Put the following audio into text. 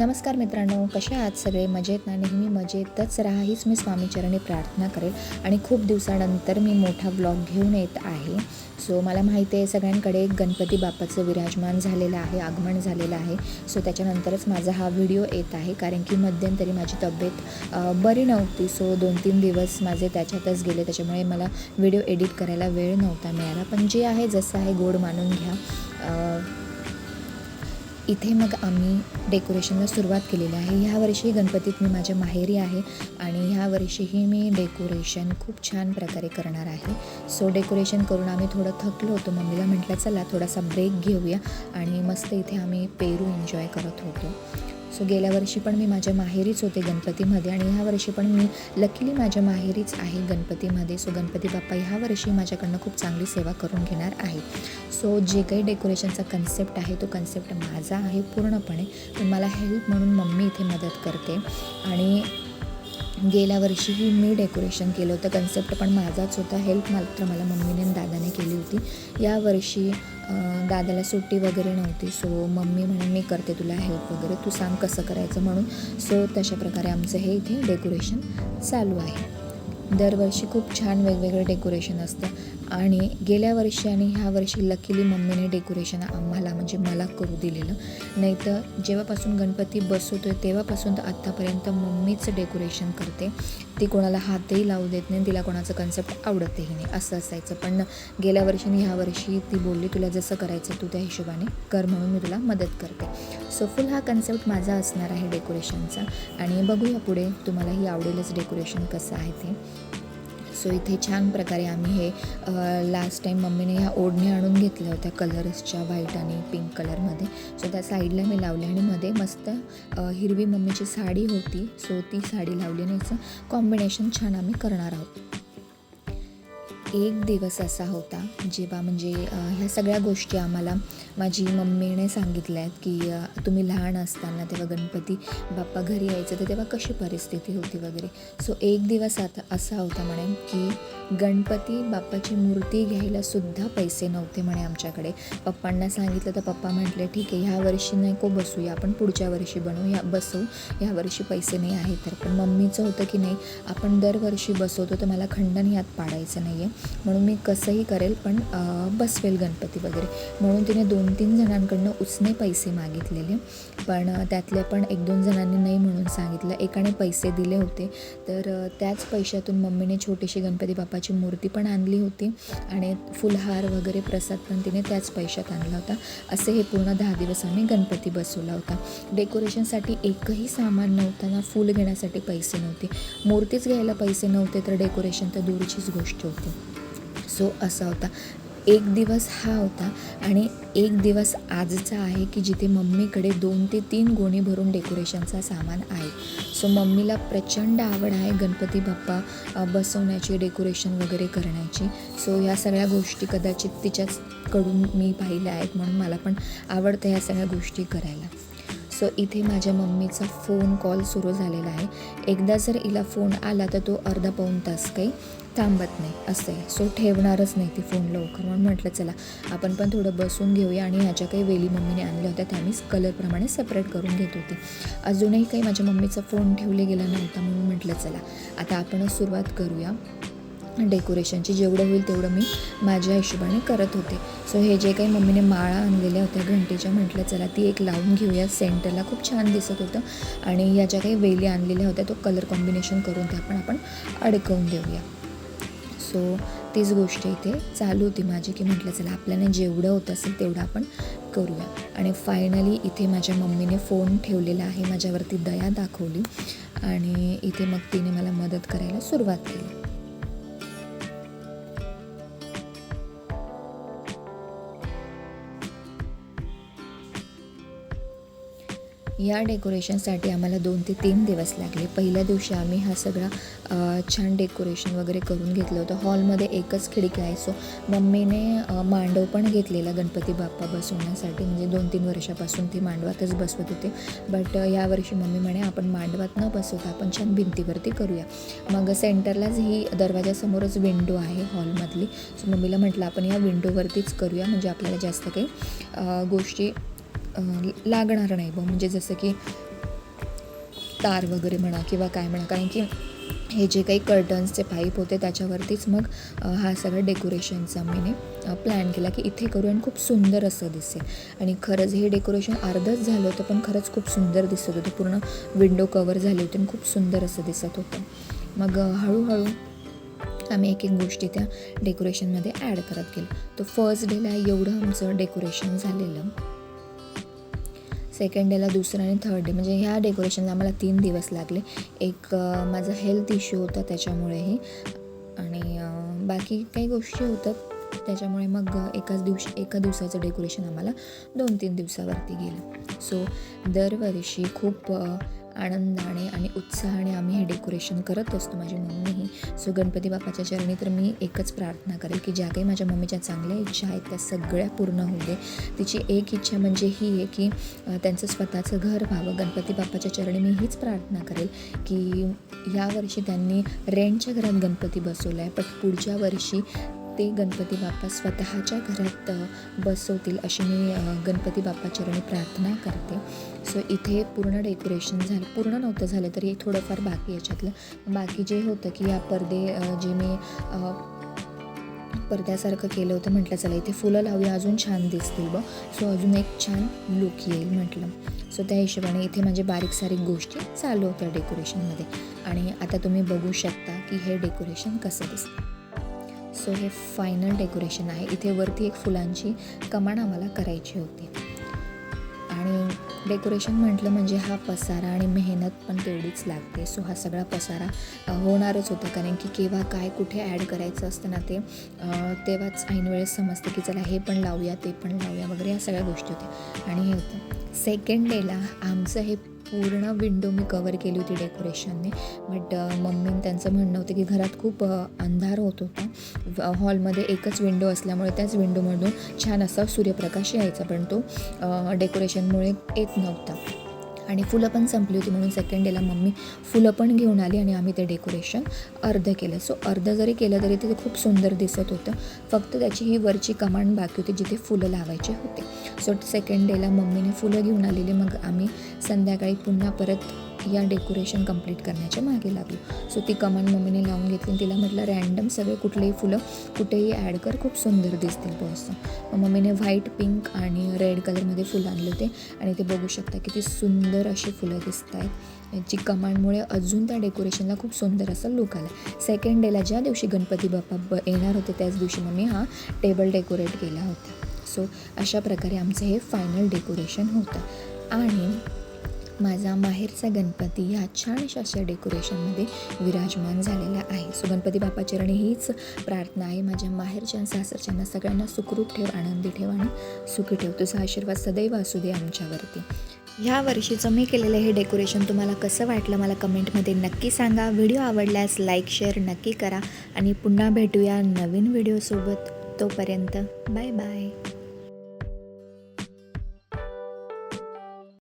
नमस्कार मित्रांनो कसे आहात सगळे? मजेत ना? नेहमी मजेतच राहा. हीच मी स्वामीचरणी प्रार्थना करेल. आणि खूप दिवसानंतर मी मोठा ब्लॉग घेऊन येत आहे. सो मला माहिती आहे सगळ्यांकडे गणपती बाप्पाचं विराजमान झालेलं आहे आगमन झालेलं आहे. सो त्याच्यानंतरच माझा हा व्हिडिओ येत आहे. कारण की मध्यंतरी माझी तब्येत बरी नव्हती. सो दोन तीन दिवस माझे त्याच्यातच गेले. त्याच्यामुळे मला व्हिडिओ एडिट करायला वेळ नव्हता मिळाला. पण जे आहे जसं आहे गोड मानून घ्या. इथे मग आम्ही डेकोरेशनला सुरुवात केलेली आहे. ह्या वर्षी गणपतीत मी माझ्या माहेरी आहे आणि ह्या वर्षीही मी डेकोरेशन खूप छान प्रकारे करणार आहे. सो डेकोरेशन करून आम्ही थोडं थकलो होतो. मम्मीला म्हटलं चला थोडासा ब्रेक घेऊया. आणि मस्त इथे आम्ही पेरू एन्जॉय करत होतो. सो गेल्या वर्षी पण मी माझ्या माहेरीच होते गणपतीमध्ये आणि ह्या वर्षी पण मी लकीली माझ्या माहेरीच आहे गणपतीमध्ये. सो गणपती बाप्पा ह्या वर्षी माझ्याकडनं खूप चांगली सेवा करून घेणार आहे. सो जे काही डेकोरेशनचा कन्सेप्ट आहे तो कन्सेप्ट माझा आहे पूर्णपणे. पण मला हेल्प म्हणून मम्मी इथे मदत करते. आणि गेल्या वर्षीही मी डेकोरेशन केलं होतं. कन्सेप्ट पण माझाच होता. हेल्प मात्र मला मम्मीने आणि दादाने केली होती. यावर्षी दादाला सुट्टी वगैरे नव्हती सो मम्मी म्हणून मी करते तुला हेल्प वगैरे तू सांग कसं करायचं म्हणून. सो तशा प्रकारे आमचं हे इथे डेकोरेशन चालू आहे. दरवर्षी खूप छान वेगवेगळं डेकोरेशन असतं. आणि गेल्या वर्षी आणि ह्या वर्षी लकीली मम्मीने डेकोरेशन आम्हाला म्हणजे मला करू दिलेलं. नाही तर जेव्हापासून गणपती बसवतो आहे तेव्हापासून तर आत्तापर्यंत मम्मीच डेकोरेशन करते. ती कोणाला हातही लावू देत नाही तिला कोणाचं कन्सेप्ट आवडतही नाही. असं असायचं. पण गेल्या वर्षी आणि ह्या वर्षी ती बोलली तुला जसं करायचं तू त्या हिशोबाने कर म्हणून मी तुला मदत करते. सो फुल हा कन्सेप्ट माझा असणार आहे डेकोरेशनचा आणि बघूया पुढे तुम्हालाही आवडेलच डेकोरेशन कसं आहे ते. सो इथे छान प्रकारे आम्ही हे लास्ट टाईम मम्मीने ह्या ओढणी आणून घेतल्या होत्या कलर्सच्या व्हाईट आणि पिंक कलरमध्ये सो त्या साईडला मी लावले आणि मध्ये मस्त हिरवी मम्मीची साडी होती. सो ती साडी लावली आणि याचं कॉम्बिनेशन छान आम्ही करणार आहोत. एक दिवस असा होता जेव्हा म्हणजे ह्या सगळ्या गोष्टी आम्हाला माझी मम्मीने सांगितल्या आहेत की तुम्ही लहान असताना तेव्हा गणपती बाप्पा घरी यायचं तर तेव्हा कशी परिस्थिती होती वगैरे. सो एक दिवस आता असा होता म्हणे की गणपती बाप्पाची मूर्ती घ्यायलासुद्धा पैसे नव्हते म्हणे आमच्याकडे. पप्पांना सांगितलं तर पप्पा म्हटले ठीक आहे ह्या वर्षी नको बसूया आपण पुढच्या वर्षी बनवू या बसवू ह्या वर्षी पैसे नाही आहे तर. पण मम्मीचं होतं की नाही आपण दरवर्षी बसवतो तर मला खंडन यात पाडायचं नाही आहे म्हणून मी कसंही करेल पण बसवेल गणपती वगैरे. म्हणून तिने दोन तीन जणांकडनं उसने पैसे मागितलेले. पण त्यातल्या पण एक दोन जणांनी नाही म्हणून सांगितलं. एकाने पैसे दिले होते. तर त्याच पैशातून मम्मीने छोटीशी गणपती बाप्पाची मूर्ती पण आणली होती. आणि फुलहार वगैरे प्रसाद पण तिने त्याच पैशात आणला होता. असे हे पूर्ण दहा दिवस आम्ही गणपती बसवला होता. डेकोरेशनसाठी एकही सामान नव्हतं ना. फूल घेण्यासाठी पैसे नव्हते. मूर्तीच घ्यायला पैसे नव्हते तर डेकोरेशन तर दूरचीच गोष्ट होती. सो असा होता. एक दिवस हा होता आणि एक दिवस आजचा आहे की जिथे मम्मीकडे दोन ते तीन गोणी भरून डेकोरेशनचा सामान आहे. सो मम्मीला प्रचंड आवड आहे गणपती बाप्पा बसवण्याची डेकोरेशन वगैरे करण्याची. सो ह्या सगळ्या गोष्टी कदाचित तिच्याचकडून मी पाहिल्या आहेत म्हणून मला पण आवडतं ह्या सगळ्या गोष्टी करायला. सो इथे माझ्या मम्मीचा फोन कॉल सुरू झालेला आहे. एकदा जर हिला फोन आला तर तो अर्धा पाऊण तास काही थांबत नाही असं. आहे सो ठेवणारच नाही ती फोन लवकर. म्हणून म्हटलं चला आपण पण थोडं बसून घेऊया. आणि ह्याच्या काही वेली मम्मीने आणल्या होत्या त्या मी कलरप्रमाणे सेपरेट करून घेत होते. अजूनही काही माझ्या मम्मीचा फोन ठेवले गेला नव्हता म्हणून म्हटलं चला आता आपणच सुरुवात करूया. डेकोरेशनची जेवढं होईल तेवढं मी माझ्या हिशोबाने करत होते. सो हे जे काही मम्मीने माळा आणलेल्या होत्या घंटेच्या म्हटलं चला ती एक लावून घेऊया. सेंटरला खूप छान दिसत होतं. आणि याच्या काही वेली आणलेल्या होत्या तो कलर कॉम्बिनेशन करून त्या पण आपण अडकवून देऊया. सो तीच गोष्ट इथे चालू होती माझी की म्हटलं चला आपल्याने जेवढं होत असेल तेवढं आपण करूया. आणि फायनली इथे माझ्या मम्मीने फोन ठेवलेला आहे माझ्यावरती दया दाखवली. आणि इथे मग तिने मला मदत करायला सुरुवात केली. या डेकोरेशनसाठी आम्हाला दोन ते तीन दिवस लागले. पहिल्या दिवशी आम्ही हा सगळा छान डेकोरेशन वगैरे करून घेतलं होतं. हॉलमध्ये एकच खिडकी आहे सो मम्मीने मांडव पण घेतलेला गणपती बाप्पा बसवण्यासाठी. म्हणजे दोन तीन वर्षापासून ती मांडवातच बसवत होते. बट यावर्षी मम्मी म्हणे आपण मांडवात न बसवता आपण छान भिंतीवरती करूया. मग सेंटरलाच ही दरवाजासमोरच विंडो आहे हॉलमधली. सो मम्मीला म्हटलं आपण या विंडोवरतीच करूया म्हणजे आपल्याला जास्त काही गोष्टी लागणार नाही बघ म्हणजे जसं की तार वगैरे म्हणा किंवा काय म्हणा कारण की हे जे काही कर्टन्सचे पाईप होते त्याच्यावरतीच मग हा सगळं डेकोरेशनचा मीने प्लॅन केला की इथे करू आणि खूप सुंदर असं दिसेल. आणि खरंच हे डेकोरेशन अर्धच झालं होतं पण खरंच खूप सुंदर दिसत होतं. पूर्ण विंडो कवर झाले होते आणि खूप सुंदर असं दिसत होतं. मग हळूहळू आम्ही एक एक गोष्टी त्या डेकोरेशनमध्ये ॲड करत गेलो. तर फर्स्ट डेला एवढं आमचं डेकोरेशन झालेलं. सेकंड डेला दुसरं आणि थर्ड डे म्हणजे ह्या डेकोरेशनला आम्हाला तीन दिवस लागले. एक माझा हेल्थ इश्यू होता त्याच्यामुळेही. आणि बाकी काही गोष्टी होतात त्याच्यामुळे मग एकाच दिवशी एका दिवसाचं डेकोरेशन आम्हाला दोन तीन दिवसावरती गेलं. सो दरवर्षी खूप आनंदाने आणि उत्साहाने आम्ही हे डेकोरेशन करत असतो. माझी मम्मीही सो गणपती बाप्पाच्या चरणी तर मी एकच प्रार्थना करेल की ज्या काही माझ्या मम्मीच्या चांगल्या इच्छा आहेत त्या सगळ्या पूर्ण होऊ दे. तिची एक इच्छा म्हणजे ही आहे की त्यांचं स्वतःचं घर व्हावं. गणपती बाप्पाच्या चरणी मी हीच प्रार्थना करेल की यावर्षी त्यांनी रेंटच्या घरात गणपती बसवला आहे पण पुढच्या वर्षी ते गणपती बाप्पा स्वतःच्या घरात बसवतील अशी मी गणपती बाप्पा चरणी प्रार्थना करते. सो इथे पूर्ण डेकोरेशन झालं पूर्ण नव्हतं झालं तरी थोडंफार बाकी याच्यातलं. बाकी जे होतं की या पडदे जे मी पडद्यासारखं केलं होतं म्हटलं चला इथे फुलं लावूया अजून छान दिसतील बघ. सो अजून एक छान लुक येईल म्हटलं. सो त्या हिशोबाने इथे म्हणजे बारीक सारीक गोष्टी चालू होत्या डेकोरेशनमध्ये आणि आता तुम्ही बघू शकता की हे डेकोरेशन कसं दिसतं. सो हे फायनल डेकोरेशन आहे. इथे वरती एक फुलांची कमान आम्हाला करायची होती. आणि डेकोरेशन म्हटलं म्हणजे हा पसारा आणि मेहनत पण तेवढीच लागते. सो हा सगळा पसारा होणारच होता. कारण की केव्हा काय कुठे ॲड करायचं असतं ना ते तेव्हाच ऐन वेळेस समजतं की चला हे पण लावूया ते पण लावूया वगैरे या सगळ्या गोष्टी होत्या. आणि हे होतं. सेकंड डेला आमचं हे पूर्ण विंडो मी कवर केली होती डेकोरेशनने बट मम्मी त्यांचं म्हणणं होतं की घरात खूप अंधार होत होता. हॉलमध्ये एकच विंडो असल्यामुळे त्याच विंडोमधून छान असा सूर्यप्रकाश यायचा. पण तो डेकोरेशनमुळे येत नव्हता. आणि फुलं पण संपली होती म्हणून सेकंड डेला मम्मी फुलं पण घेऊन आली आणि आम्ही ते डेकोरेशन अर्धं केलं. सो अर्धं जरी केलं तरी ते खूप सुंदर दिसत होतं. फक्त त्याची ही वरची कमांड बाकी होती जिथे फुलं लावायचे होते. सो सेकंड डेला मम्मीने फुलं घेऊन आलेली. मग आम्ही संध्याकाळी पुन्हा परत या डेकोरेशन कंप्लीट करण्याच्या मागे लागलो. सो ती कमांड मम्मीने लावून घेतली आणि तिला म्हटलं रॅन्डम सगळे कुठलेही फुलं कुठेही ॲड कर खूप सुंदर दिसतील बॉ असं मग मम्मीने व्हाईट पिंक आणि रेड कलरमध्ये फुलं आणले होते. आणि ते बघू शकता किती सुंदर अशी फुलं दिसत आहेत. याची कमांडमुळे अजून त्या डेकोरेशनला खूप सुंदर असा लुक आला सेकंड डेला ज्या दिवशी गणपती बाप्पा ब येणार होते त्याच दिवशी मम्मी हा टेबल डेकोरेट केला होता. सो अशा प्रकारे आमचं हे फायनल डेकोरेशन होतं. आणि माझा माहेरचा गणपती ह्या छानशा अशा डेकोरेशनमध्ये विराजमान झालेला आहे. सो गणपती बाप्पा चरणी हीच प्रार्थना आहे. माझ्या माहेरच्या सासरच्यांना सगळ्यांना सुखरूप ठेव आनंदी ठेव आणि सुखी ठेव. तुझा आशीर्वाद सदैव असू दे आमच्यावरती. ह्या वर्षीचं मी केलेलं हे डेकोरेशन तुम्हाला कसं वाटलं मला कमेंटमध्ये नक्की सांगा. व्हिडिओ आवडल्यास लाईक शेअर नक्की करा. आणि पुन्हा भेटूया नवीन व्हिडिओसोबत तोपर्यंत बाय बाय